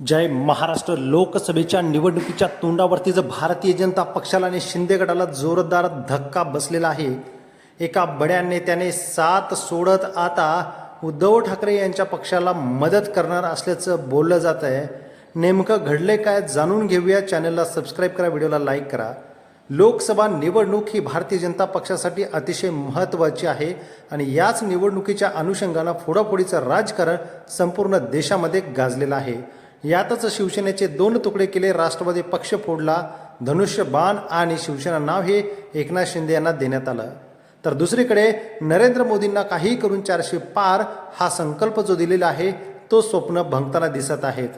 जय महाराष्ट्र लोकसभेच्या निवडणुकीच्या तोंडावरती जर भारतीय जनता पक्षाला आणि शिंदे गटाला जोरदार धक्का बसलेला आहे एका बड्या नेत्याने साथ सोडत आता उद्धव ठाकरे यांच्या पक्षाला मदत करणार असल्याचं बोललं जात आहे. नेमकं घडले काय जाणून घेऊया. चॅनलला सबस्क्राईब करा व्हिडिओला लाईक करा. लोकसभा निवडणूक ही भारतीय जनता पक्षासाठी अतिशय महत्त्वाची आहे आणि याच निवडणुकीच्या अनुषंगानं फोडाफोडीचं राजकारण संपूर्ण देशामध्ये गाजलेलं आहे. यातच शिवसेनेचे दोन तुकडे केले राष्ट्रवादी पक्ष फोडला धनुष्य बाण आणि शिवसेना नाव हे एकनाथ शिंदे यांना देण्यात आलं. तर दुसरीकडे नरेंद्र मोदींना काही करून चारशे पार हा संकल्प जो दिलेला आहे तो स्वप्न भंगताना दिसत आहेत.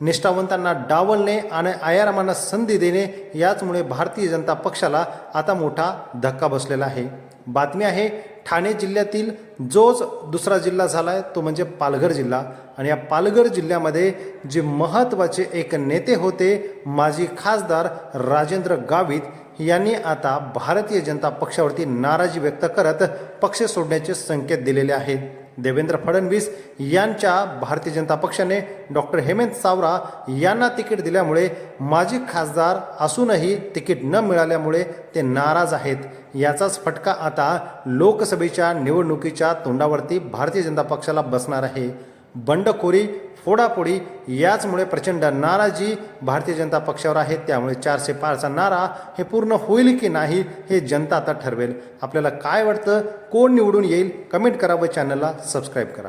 निष्ठावंतांना डावलणे आणि आयारामांना संधी देणे याचमुळे भारतीय जनता पक्षाला आता मोठा धक्का बसलेला आहे. बातमी आहे ठाणे जिल्ह्यातील जोच दुसरा जिल्हा झाला आहे तो म्हणजे पालघर जिल्हा. आणि या पालघर जिल्ह्यामध्ये जे महत्त्वाचे एक नेते होते माजी खासदार राजेंद्र गावित यांनी आता भारतीय जनता पक्षावरती नाराजी व्यक्त करत पक्ष सोडण्याचे संकेत दिलेले आहेत. देवेंद्र फडणवीस यांच्या भारतीय जनता पक्षाने डॉक्टर हेमंत सावरा यांना तिकीट दिल्यामुळे माजी खासदार असूनही तिकीट न मिळाल्यामुळे ते नाराज आहेत. याचाच फटका आता लोकसभेच्या निवडणुकीच्या तोंडावरती भारतीय जनता पक्षाला बसणार आहे. बंडखोरी फोडाफोडी याचमुळे प्रचंड नाराजी भारतीय जनता पक्षावर आहे. त्यामुळे चारशे पारचा नारा हे पूर्ण होईल की नाही हे जनता आता ठरवेल. आपल्याला काय वाटतं कोण निवडून येईल? कमेंट करा व चॅनलला सबस्क्राईब करा.